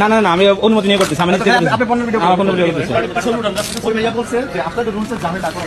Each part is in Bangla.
না না না আমি অনুমতি নিয়ে করতেছি আমি আপনি পণ্য ভিডিও আমার কোনো ভিডিও করতেছি। ওই ভাইয়া বলছে যে আপনাদের রুলসের ঝামেলা করা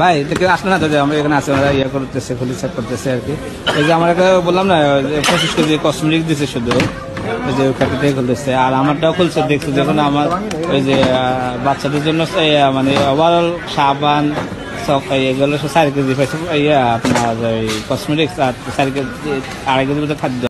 ভাই কেউ আসলে না যে আমরা এখানে আছি, আমরা ইয়ে করতেছে পুলিশ চেক করতেছে আর কি। এই যে আমার একটা বললাম না পঁচিশ কেজি কসমেটিক দিছে শুধু ওই যে থেকে খুলতেছে। আর আমারটাও খুলছে, দেখছি যখন আমার ওই যে বাচ্চাদের জন্য মানে ওভারঅল সাবান এই এগুলো চার কেজি পাইছে। ইয়া আপনার ওই কসমেটিক্স আর চার কেজি, আড়াই কেজি মতো খাদ্য।